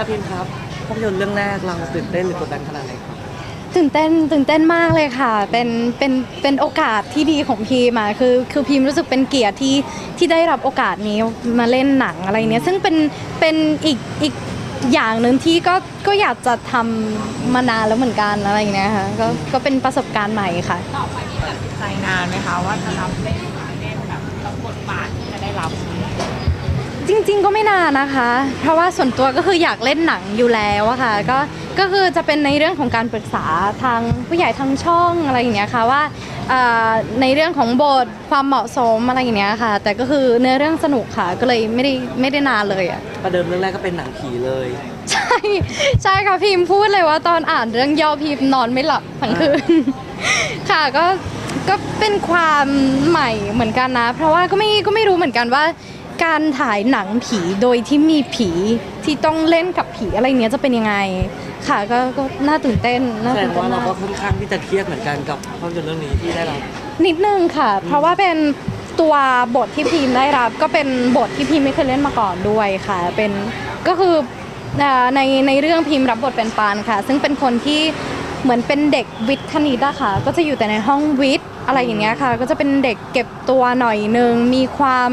อาพิมครับภาพยนตร์เรื่องแรกเราตื่นเต้นหรือกดดันขนาดไหนครับตื่นเต้นตื่นเต้นมากเลยค่ะ เป็นเป็นเป็นโอกาสที่ดีของพีมาคือคือพีมรู้สึกเป็นเกียรติที่ที่ได้รับโอกาสนี้มาเล่นหนังอะไรเนี้ยซึ่งเป็นเป็นอีกอีกอย่างหนึ่งที่ก็ก็อยากจะทำมานานแล้วเหมือนกันอะไรอย่างเงี้ยค่ะก็ก็เป็นประสบการณ์ใหม่ค่ะต่อไปนี่ตัดสินใจนานไหมคะว่าจะรับเล่นเล่นแบบรับบทบาทที่จะได้รับ จริง ๆ ก็ไม่นานนะคะ เพราะว่าส่วนตัวก็คืออยากเล่นหนังอยู่แล้วอะค่ะ ก็ ก็คือจะเป็นในเรื่องของการปรึกษาทางผู้ใหญ่ทางช่องอะไรอย่างเงี้ยค่ะว่าเอ่อในเรื่องของบทความเหมาะสมอะไรอย่างเงี้ยค่ะ แต่ก็คือเนื้อเรื่องสนุกค่ะ ก็เลยไม่ได้ไม่ได้นานเลยอะ ประเดิมเรื่องแรกก็เป็นหนังผีเลย ใช่ ใช่ค่ะพิมพ์พูดเลยว่าตอนอ่านเรื่องย่อพิมพ์นอนไม่หลับทั้งคืน ค่ะก็ก็เป็นความใหม่เหมือนกันนะ เพราะว่าก็ไม่ก็ไม่รู้เหมือนกันว่า การถ่ายหนังผีโดยที่มีผีที่ต้องเล่นกับผีอะไรเนี้ยจะเป็นยังไง ค่ะก็ก็น่าตื่นเต้นน่าแสดตื่งนเต้นว่าเรามาก ก็ค่อนข้างที่จะเครียดเหมือนกันกับภาพยนตร์เรื่องนี้ที่ได้รับ นิดนึงค่ะ เพราะว่าเป็นตัวบทที่พิมพ์ได้รับ ก็เป็นบทที่พิมพ์ไม่เคยเล่นมาก่อนด้วยค่ะ เป็นก็คือเอ่อในในเรื่องพิมพ์รับบทเป็นปานค่ะ ซึ่งเป็นคนที่เหมือนเป็นเด็กวิทย์คณิตอะค่ะ ก็จะอยู่แต่ในห้องวิทย์อะไรอย่างเงี้ยค่ะ ก็จะเป็นเด็กเก็บตัวหน่อยนึงมีความ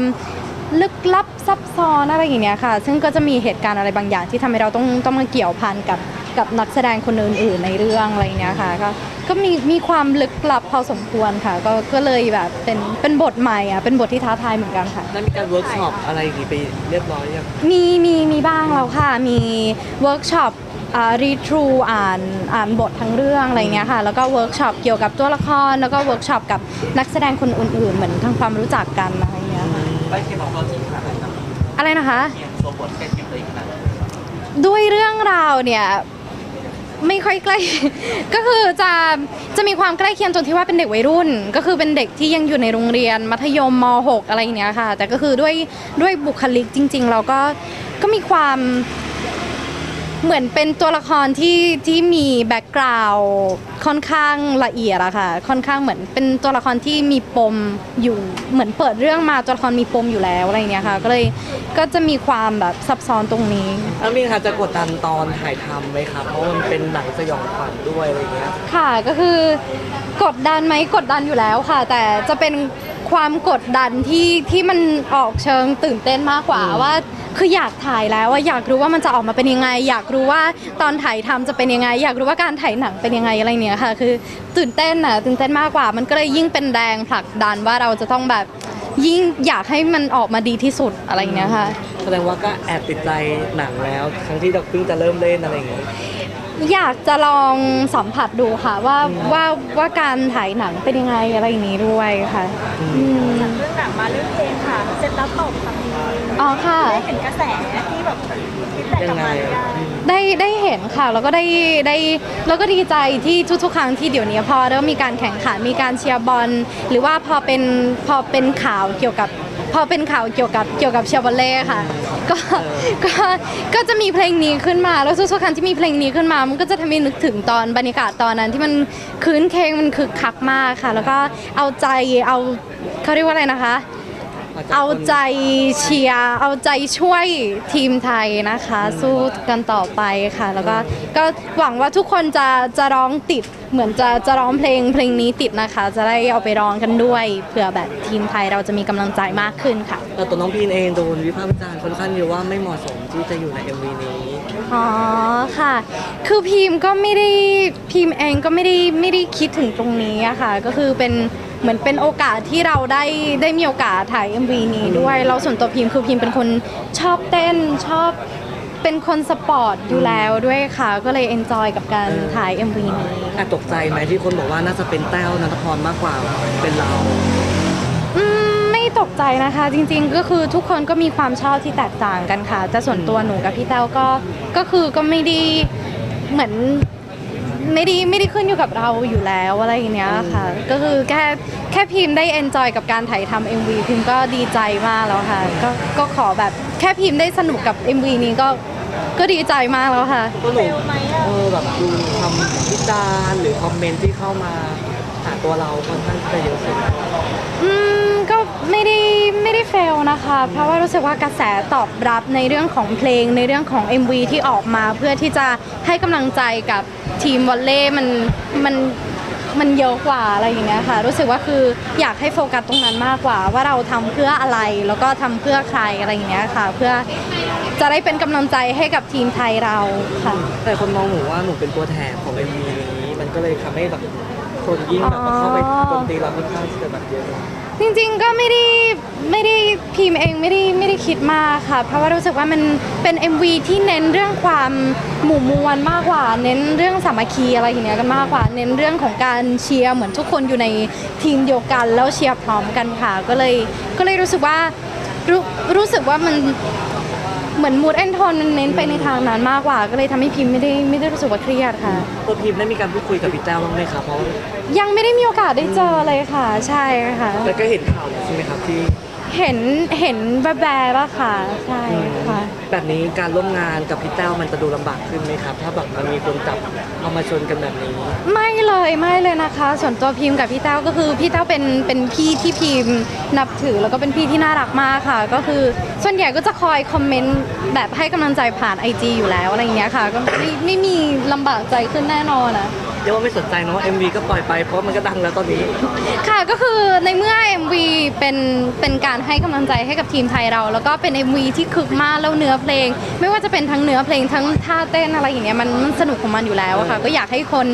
ลึกลับซับซ้อนอะไรอย่างเงี้ยค่ะ ซึ่งก็จะมีเหตุการณ์อะไรบางอย่างที่ทำให้เราต้องต้องมาเกี่ยวพันกับกับนักแสดงคนอื่นๆในเรื่องอะไรอย่างเงี้ยค่ะก็ก็มีมีความลึกลับพอสมควรค่ะ ก็ก็เลยแบบเป็นเป็นบทใหม่อะเป็นบทที่ท้าทายเหมือนกันค่ะได้มีการเวิร์กช็อปอะไรอย่างงี้ไปเรียบร้อยยังมีมีมีบ้างแล้วค่ะมีเวิร์กช็อปอ่ารีทรูอ่านอ่านบททั้งเรื่องอะไรเงี้ยค่ะ แล้วก็เวิร์กช็อปเกี่ยวกับตัวละคร แล้วก็เวิร์กช็อปกับนักแสดงคนอื่นๆ เหมือนทำความรู้จักกันอะไร เงี้ยค่ะไปเขียนของตัวจริงขนาดไหนครับอะไรนะคะเขียนตัวบทใกล้เคียงตัวเองขนาดไหนด้วยเรื่องราวเนี่ยไม่ค่อยใกล้ ก็คือจะจะมีความใกล้เคียงจนที่ว่าเป็นเด็กวัยรุ่น ก็คือเป็นเด็กที่ยังอยู่ในโรงเรียนมัธยมม .6 อะไรอย่างเงี้ยค่ะ แต่ก็คือด้วยด้วยบุคลิกจริง ๆ เราก็ก็มีความ เหมือนเป็นตัวละครที่ที่มีแบ็กกราวด์ค่อนข้างละเอียดอะค่ะ ค่อนข้างเหมือนเป็นตัวละครที่มีปมอยู่ เหมือนเปิดเรื่องมาตัวละครมีปมอยู่แล้วอะไรอย่างเงี้ยค่ะ ก็เลยก็จะมีความแบบซับซ้อนตรงนี้ แล้วมีค่ะจะกดดันตอนถ่ายทำไหมครับเพราะมันเป็นหนังสยองขวัญด้วยอะไรเงี้ย ค่ะก็คือกดดันไหมกดดันอยู่แล้วค่ะ แต่จะเป็นความกดดันที่ที่มันออกเชิงตื่นเต้นมากกว่าอืมว่า คืออยากถ่ายแล้วว่าอยากรู้ว่ามันจะออกมาเป็นยังไง อยากรู้ว่าตอนถ่ายทำจะเป็นยังไง อยากรู้ว่าการถ่ายหนังเป็นยังไงอะไรเนี้ยค่ะ คือตื่นเต้นอะตื่นเต้นมากกว่า มันก็เลยยิ่งเป็นแรงผลักดันว่าเราจะต้องแบบยิ่งอยากให้มันออกมาดีที่สุดอะไรเนี้ยค่ะแสดงว่าก็แอบติดใจหนังแล้วทั้งที่เราเพิ่งจะเริ่มเล่นอะไรอย่างเงี้ยอยากจะลองสัมผัสดูค่ะว่าว่าว่าการถ่ายหนังเป็นยังไงอะไรอย่างนี้ด้วยค่ะอืมเรื่องหนังมาเรื่องเพลงค่ะเสร็จแล้วตกค่ะพี่ อ๋อค่ะ ได้เห็นกระแสที่แบบที่แตกกลับมาหรือยังได้ได้เห็นค่ะแล้วก็ได้ได้แล้วก็ดีใจที่ทุกๆ ครั้งที่เดี๋ยวนี้พอเริ่มมีการแข่งขันมีการเชียร์บอลหรือว่าพอเป็นพอเป็นข่าวเกี่ยวกับ พอเป็นข่าวเกี่ยวกับเกี่ยวกับเชียร์บอลเล่ค่ะก็ก็ก็จะมีเพลงนี้ขึ้นมา แล้วทุกๆครั้งที่มีเพลงนี้ขึ้นมา มันก็จะทำให้นึกถึงตอนบรรยากาศตอนนั้นที่มันคืนเคงมันคึกคักมากค่ะ แล้วก็เอาใจเอาเขาเรียกว่าอะไรนะคะ เอาใจเชียร์เอาใจช่วยทีมไทยนะคะ สู้กันต่อไปค่ะ แล้วก็ก็หวังว่าทุกคนจะจะร้องติดเหมือนจะจะร้องเพลงเพลงนี้ติดนะคะ จะได้เอาไปร้องกันด้วยเผื่อแบบทีมไทยเราจะมีกำลังใจมากขึ้นค่ะแต่ตัวน้องพีนเองโดนวิพากษ์วิจารณ์ค่อนข้างเยอะว่าไม่เหมาะสมที่จะอยู่ใน MV นี้อ๋อค่ะ คือพิมพ์ก็ไม่ได้พิมพ์เองก็ไม่ได้ไม่ได้คิดถึงตรงนี้อะค่ะ ก็คือเป็น เหมือนเป็นโอกาสที่เราได้ได้มีโอกาสถ่าย MV นี้ด้วย เราส่วนตัวพิมพ์คือพิมพ์เป็นคนชอบเต้นชอบเป็นคนสปอร์ตอยู่แล้วด้วยค่ะ ก็เลยเอนจอยกับการเออถ่าย MV นี้แอบตกใจไหมที่คนบอกว่าน่าจะเป็นแต้วนันทพรมากกว่าเป็นเรา อืมไม่ตกใจนะคะ จริงๆก็คือทุกคนก็มีความชอบที่แตกต่างกันค่ะแต่ส่วนตัวหนูกับพี่แต้วก็ก็คือก็ไม่ได้เหมือน ไม่ได้ไม่ได้ขึ้นอยู่กับเราอยู่แล้วอะไรอย่างเนี้ยค่ะ ก็คือแค่แค่พิมพ์ได้เอนจอยกับการถ่ายทำ MV พิมพ์ก็ดีใจมากแล้วค่ะ ก็ก็ขอแบบแค่พิมพ์ได้สนุกกับ MV นี้ก็ก็ดีใจมากแล้วค่ะ ก็หนูเร็วไหมอะเออแบบดูคำวิจารณ์หรือคอมเมนต์ที่เข้ามาหาตัวเราค่อนข้างจะเยอะสุดอืมก็ไม่ได้ไม่ได้เฟลนะคะ เพราะว่ารู้สึกว่ากระแสตอบรับในเรื่องของเพลงในเรื่องของ MV ที่ออกมาเพื่อที่จะให้กำลังใจกับ ทีมวอลเล่มันมันมันเยอะกว่าอะไรอย่างเงี้ยค่ะ รู้สึกว่าคืออยากให้โฟกัสตรงนั้นมากกว่า ว่าเราทำเพื่ออะไรแล้วก็ทำเพื่อใครอะไรอย่างเงี้ยค่ะ เพื่อจะได้เป็นกำลังใจให้กับทีมไทยเราค่ะ แต่คนมองหนูว่าหนูเป็นตัวแทนของ MV นี้ มันก็เลยทำให้แบบคนยิ่งแบบมาเข้าไปอ๋อโจมตีเราค่อนข้างที่จะแบบเยอะ จริงๆก็ไม่ได้ไม่ได้พิมพ์เองไม่ได้ไม่ได้คิดมากค่ะ เพราะว่ารู้สึกว่ามันเป็น MV ที่เน้นเรื่องความหมู่มวลมากกว่า เน้นเรื่องสามัคคีอะไรอย่างเงี้ยกันมากกว่า เน้นเรื่องของการเชียร์เหมือนทุกคนอยู่ในทีมเดียวกัน แล้วเชียร์พร้อมกันค่ะ ก็เลยก็เลยรู้สึกว่ารู้รู้สึกว่ามัน เหมือนมูดแอนโทนมันเน้นไปในทางนั้นมากกว่า ก็เลยทำให้พิมพ์ไม่ได้ไม่ได้รู้สึกว่าเครียดค่ะ ตัวพิมพ์ได้มีการพูดคุยกับพี่แต้วบ้างไหมครับเพราะยังไม่ได้มีโอกาสได้เจอเลยค่ะ ใช่ค่ะแล้วก็เห็นข่าวใช่ไหมครับที่ เห็นเห็นแบบแบบๆอะค่ะ ใช่ค่ะ แบบนี้การร่วมงานกับพี่แต้วมันจะดูลำบากขึ้นไหมครับ ถ้าแบบมันมีคนจับเอามาชนกันแบบนี้ ไม่เลยไม่เลยนะคะ ส่วนตัวพิมพ์กับพี่เต้าก็คือพี่เต้าเป็นเป็นพี่ที่พิมพ์นับถือแล้วก็เป็นพี่ที่น่ารักมากค่ะ ก็คือส่วนใหญ่ก็จะคอยคอมเมนต์แบบให้กำลังใจผ่านไอจอยู่แล้วอะไรอย่างเงี้ยค่ะ ก็ไม่ไม่มีลำบากใจขึ้นแน่นอนอะ เรียกว่าไม่สนใจเนอะ MV ก็ปล่อยไปเพราะมันก็ดังแล้วตอนนี้ ค่ะก็คือในเมื่อ MV เป็นเป็นการให้กำลังใจให้กับทีมไทยเรา แล้วก็เป็น MV ที่คึกมากแล้วเนื้อเพลง ไม่ว่าจะเป็นทั้งเนื้อเพลงทั้งท่าเต้นอะไรอย่างเงี้ยมันมันสนุกของมันอยู่แล้วอะค่ะ ก็อยากให้คน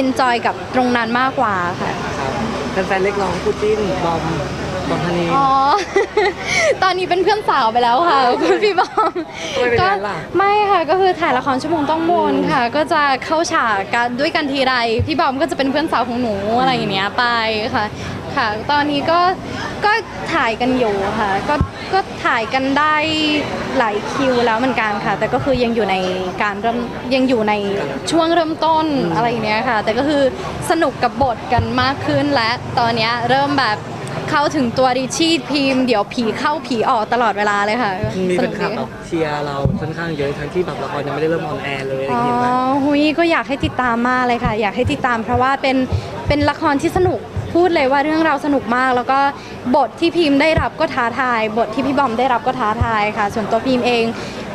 enjoy กับตรงนั้นมากกว่าค่ะครับแฟนๆเรียกร้องคู่จิ้นบอม บอมธนี อ๋อ ตอนนี้เป็นเพื่อนสาวไปแล้วค่ะ คุณพี่บอมทำไมเป็นอก็ย่างนั้นล่ะ ไม่ค่ะก็คือถ่ายละครชั่วโมงต้องมนค่ะ ก็จะเข้าฉากกันด้วยกันทีไรพี่บอมก็จะเป็นเพื่อนสาวของหนูอะไรอย่างเงี้ยไปค่ะ ค่ะ ตอนนี้ก็ก็ถ่ายกันอยู่ค่ะ ก็ก็ถ่ายกันได้หลายคิวแล้วเหมือนกันค่ะ แต่ก็คือยังอยู่ในการเริ่มยังอยู่ในช่วงเริ่มต้นอะไรอย่างเงี้ยค่ะ แต่ก็คือสนุกกับบทกันมากขึ้นและตอนเนี้ยเริ่มแบบ เข้าถึงตัวริชชี่พิมพ์เดี๋ยวผีเข้าผีออกตลอดเวลาเลยค่ะมีสเป็นุนกข่าวดีแบบเชียร์เราค่อนข้างเยอะทั้งที่แบบละครยังไม่ได้เริ่มออนแอร์เลยอะไรออ๋ย่างเงี้ยไหมอหุยก็อยากให้ติดตามมากเลยค่ะ อยากให้ติดตาม เพราะว่าเป็นเป็นละครที่สนุกพูดเลยว่าเรื่องเราวสนุกมาก แล้วก็บทที่พิมพ์ได้รับก็ท้าทาย บทที่พี่บอมได้รับก็ท้าทายค่ะ ส่วนตัวพิมพ์เอง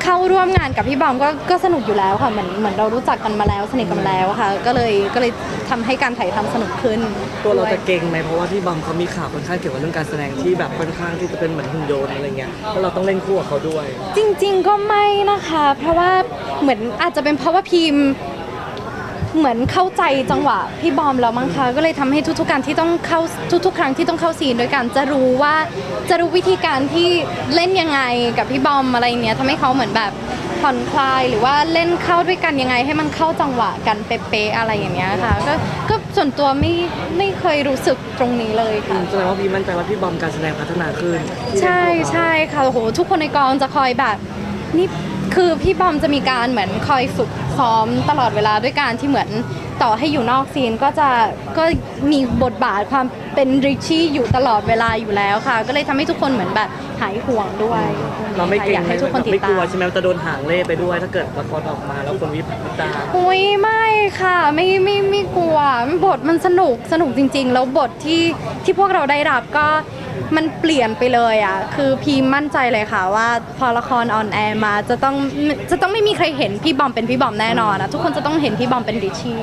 เข้าร่วมงานกับพี่บอมก็ก็สนุกอยู่แล้วค่ะเหมือนเหมือนเรารู้จักกันมาแล้วสนิทกันมาแล้วค่ะ ก็เลยก็เลยทำให้การถ่ายทำสนุกขึ้นตัวเราด้วยจะเก่งไหมเพราะว่าพี่บอมเขามีข่าวค่อนข้างเกี่ยวกับเรื่องการแสดงที่แบบค่อนข้างที่จะเป็นเหมือนหุ่นยนต์อะไรเงี้ยแล้วเราต้องเล่นคู่กับเขาด้วย จริงๆก็ไม่นะคะ เพราะว่าเหมือนอาจจะเป็นเพราะว่าพิมพ์ เหมือนเข้าใจจังหวะพี่บอมแล้วมั้งคะก็เลยทำให้ทุกๆการที่ต้องเข้าทุกๆ ครั้งที่ต้องเข้าซีนด้วยกันจะรู้ว่าจะรู้วิธีการที่เล่นยังไงกับพี่บอมอะไรเนี้ยทำให้เขาเหมือนแบบผ่อนคลายหรือว่าเล่นเข้าด้วยกันยังไง ให้มันเข้าจังหวะกันเป๊ะๆอะไรอย่างเงี้ยค่ะก็ก็ส่วนตัวไม่ไม่เคยรู้สึกตรงนี้เลยค่ะแสดงว่าพี่มั่นใจว่าพี่บอมการแสดงพัฒนาขึ้น ใช่ใช่ค่ะโอ้โหทุกคนในกองจะคอยแบบนี่ คือพี่บอมจะมีการเหมือนคอยฝึกซ้อมตลอดเวลาด้วยการที่เหมือนต่อให้อยู่นอกซีนก็จะก็มีบทบาทความเป็นริชชี่อยู่ตลอดเวลาอยู่แล้วค่ะ ก็เลยทำให้ทุกคนเหมือนแบบหายห่วงด้วยเราไม่เก่งอยากให้ทุกคนติดไม่กตาลัวม ใช่ไหมว่าจะโดนหางเล่ไปด้วยถ้าเกิดละครออกมาแล้วคนวิพากษ์วิจารณ์อุ้ยไม่ค่ะไม่ไม่ไม่กลัวบทมันสนุกสนุกจริง ๆ แล้วบทที่ที่พวกเราได้รับก็ มันเปลี่ยนไปเลยอะ คือพีมมั่นใจเลยค่ะว่าพอละครออนแอร์มาจะต้องจะต้องไม่มีใครเห็นพี่บอมเป็นพี่บอมแน่นอนนะทุกคนจะต้องเห็นพี่บอมเป็นดิชชี่